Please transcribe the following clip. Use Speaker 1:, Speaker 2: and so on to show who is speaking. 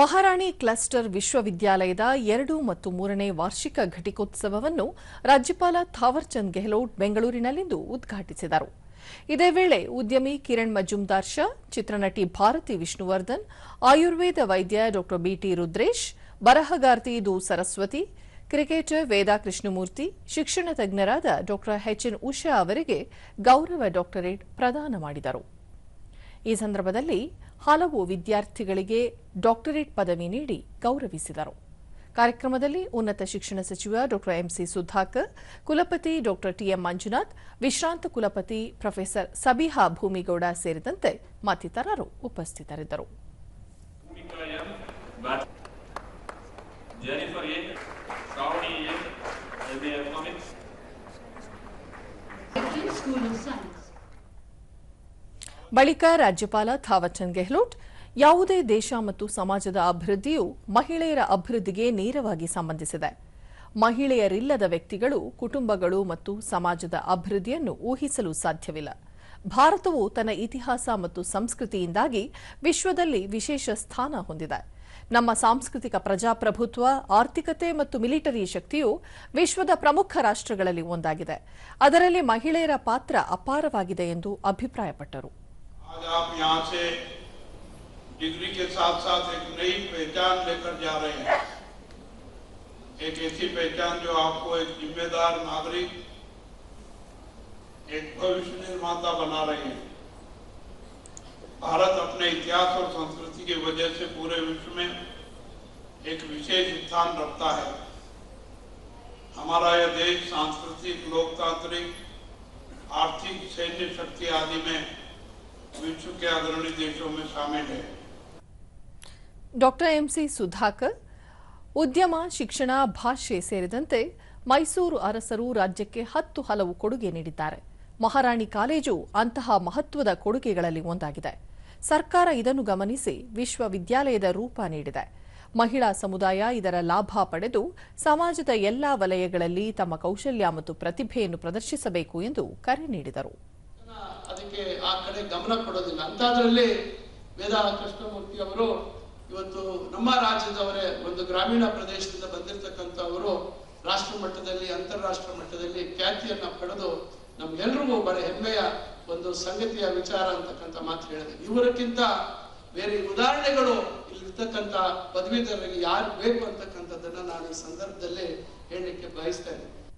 Speaker 1: ಮಹಾರಾಣಿ cluster ವಿಶ್ವವಿದ್ಯಾಲಯದ ಎರಡು ಮತ್ತು ಮೂರನೇ ವಾರ್ಷಿಕ ಘಟಿಕೋತ್ಸವವನ್ನು ರಾಜ್ಯಪಾಲ ಥಾವರ್ಚಂದ್ ಗೆಹ್ಲೋಟ್ ಬೆಂಗಳೂರಿನಲ್ಲಿಂದು ಉದ್ಘಾಟಿಸಿದರು. ಇದೇ ವೇಳೆ ಉದ್ಯಮಿ ಕಿರಣ್ ಮಜುಮ್ದಾರ್ ಶಾ, ಚಿತ್ರನಟಿ ಭಾರತಿ ವಿಷ್ಣುವರ್ಧನ್, ಆಯುರ್ವೇದ ವೈದ್ಯ ಡಾ ಬಿಟಿ ರುದ್ರೇಶ್, ಬರಹಗಾರ್ತಿ ದು ಸರಸ್ವತಿ, ಕ್ರಿಕೆಟರ್ ವೇದಾ ಕೃಷ್ಣಮೂರ್ತಿ, ಶಿಕ್ಷಣ ತಜ್ಞರಾದ ಡಾ ಎಚ್ಎನ್ ಉಷಾ ಅವರಿಗೆ ಗೌರವ ಡಾಕ್ಟರೇಟ್ ಪ್ರದಾನ ಮಾಡಿದರು. ಈ ಸಂದರ್ಭದಲ್ಲಿ ಹಲವು ವಿದ್ಯಾರ್ಥಿಗಳಿಗೆ ಡಾಕ್ಟರೇಟ್ ಪದವಿ ನೀಡಿ ಗೌರವಿಸಿದರು ಕಾರ್ಯಕ್ರಮದಲ್ಲಿ ಉನ್ನತ ಶಿಕ್ಷಣ ಸಚಿವ ಡಾ ಎಂಸಿ ಸುಧಾಕರ್, ಕುಲಪತಿ ಡಾ ಟಿಎಂ ಮಂಜುನಾಥ್, ವಿಶ್ರಾಂತ ಕುಲಪತಿ ಪ್ರೊಫೆಸರ್ ಸಬಿಹಾ ಭೂಮಿಗೌಡ ಸೇರಿದಂತೆ ಮತ್ತಿತರರು ಉಪಸ್ಥಿತರಿದ್ದರು. ಬಳಿಕ ರಾಜ್ಯಪಾಲ ಥಾವರ್ಚಂದ್ ಗೆಹ್ಲೋಟ್, ಯಾವುದೇ ದೇಶ ಮತ್ತು ಸಮಾಜದ ಅಭಿವೃದ್ಧಿಯು ಮಹಿಳೆಯರ ಅಭಿವೃದ್ಧಿಗೆ ನೇರವಾಗಿ ಸಂಬಂಧಿಸಿದೆ. ಮಹಿಳೆಯರಿಲ್ಲದ ವ್ಯಕ್ತಿಗಳು, ಕುಟುಂಬಗಳು ಮತ್ತು ಸಮಾಜದ ಅಭಿವೃದ್ಧಿಯನ್ನು ಊಹಿಸಲು ಸಾಧ್ಯವಿಲ್ಲ. ಭಾರತವು ತನ್ನ ಇತಿಹಾಸ ಮತ್ತು ಸಂಸ್ಕೃತಿಯಿಂದಾಗಿ ವಿಶ್ವದಲ್ಲಿ ವಿಶೇಷ ಸ್ಥಾನ ಹೊಂದಿದೆ. ನಮ್ಮ ಸಾಂಸ್ಕೃತಿಕ ಪ್ರಜಾಪ್ರಭುತ್ವ, ಆರ್ಥಿಕತೆ ಮತ್ತು ಮಿಲಿಟರಿ ಶಕ್ತಿಯು ವಿಶ್ವದ ಪ್ರಮುಖ ರಾಷ್ಟ್ರಗಳಲ್ಲಿ ಒಂದಾಗಿದೆ. ಅದರಲ್ಲಿ ಮಹಿಳೆಯರ ಪಾತ್ರ ಅಪಾರವಾಗಿದೆ ಎಂದು ಅಭಿಪ್ರಾಯಪಟ್ಟರು.
Speaker 2: आप यहाँ से डिग्री के साथ साथ एक नई पहचान लेकर जा रहे हैं। एक ऐसी पहचान जो आपको एक जिम्मेदार नागरिक, एक भविष्य निर्माता बना रही है। भारत अपने इतिहास और संस्कृति की वजह से पूरे विश्व में एक विशेष स्थान रखता है। हमारा यह देश सांस्कृतिक, लोकतांत्रिक, आर्थिक, सैन्य शक्ति आदि में विश्व के अग्रणी देशों में शामिल है
Speaker 1: ಡಾಕ್ಟರ್ ಎಂಸಿ ಸುಧಾಕರ್ ಉದ್ಯಮ ಶಿಕ್ಷಣ ಭಾಷೆ ಸೇರಿದಂತೆ ಮೈಸೂರು ಅರಸರು ರಾಜ್ಯಕ್ಕೆ ಹತ್ತು ಹಲವು ಕೊಡುಗೆ ನೀಡಿದ್ದಾರೆ ಮಹಾರಾಣಿ ಕಾಲೇಜು ಅಂತಹ ಮಹತ್ವದ ಕೊಡುಗೆಗಳಲ್ಲಿ ಒಂದಾಗಿದೆ ಸರ್ಕಾರ ಇದನ್ನು ಗಮನಿಸಿ ವಿಶ್ವವಿದ್ಯಾಲಯದ ರೂಪ ನೀಡಿದೆ ಮಹಿಳಾ ಸಮುದಾಯ ಇದರ ಲಾಭ ಪಡೆದು ಸಮಾಜದ ಎಲ್ಲಾ ವಲಯಗಳಲ್ಲಿ ತಮ್ಮ ಕೌಶಲ್ಯ ಮತ್ತು ಪ್ರತಿಭೆಯನ್ನು ಪ್ರದರ್ಶಿಸಬೇಕು ಎಂದು ಕರೆ ನೀಡಿದರು
Speaker 3: ಅದಕ್ಕೆ ಆ ಕಡೆ ಗಮನ ಕೊಡೋದಿಲ್ಲ. ಅಂತದ್ರಲ್ಲಿ ವೇದ ಕೃಷ್ಣಮೂರ್ತಿ ಅವರು ಇವತ್ತು ನಮ್ಮ ರಾಜ್ಯದವರೇ, ಒಂದು ಗ್ರಾಮೀಣ ಪ್ರದೇಶದಿಂದ ಬಂದಿರತಕ್ಕಂಥವರು ರಾಷ್ಟ್ರ ಮಟ್ಟದಲ್ಲಿ, ಅಂತಾರಾಷ್ಟ್ರ ಮಟ್ಟದಲ್ಲಿ ಖ್ಯಾತಿಯನ್ನ ಪಡೆದು ನಮ್ಗೆಲ್ರಿಗೂ ಬಹಳ ಹೆಮ್ಮೆಯ ಒಂದು ಸಂಗತಿಯ ವಿಚಾರ ಅಂತಕ್ಕಂಥ ಮಾತು ಹೇಳಿದೆ. ಇವರಕ್ಕಿಂತ ಬೇರೆ ಉದಾಹರಣೆಗಳು ಇಲ್ಲಿರ್ತಕ್ಕಂಥ ಪದವೀಧರರಿಗೆ ಯಾರು ಬೇಕು ಅಂತಕ್ಕಂಥದ್ದನ್ನ ನಾನು ಈ ಸಂದರ್ಭದಲ್ಲಿ ಹೇಳಲಿಕ್ಕೆ ಬಯಸ್ತೇನೆ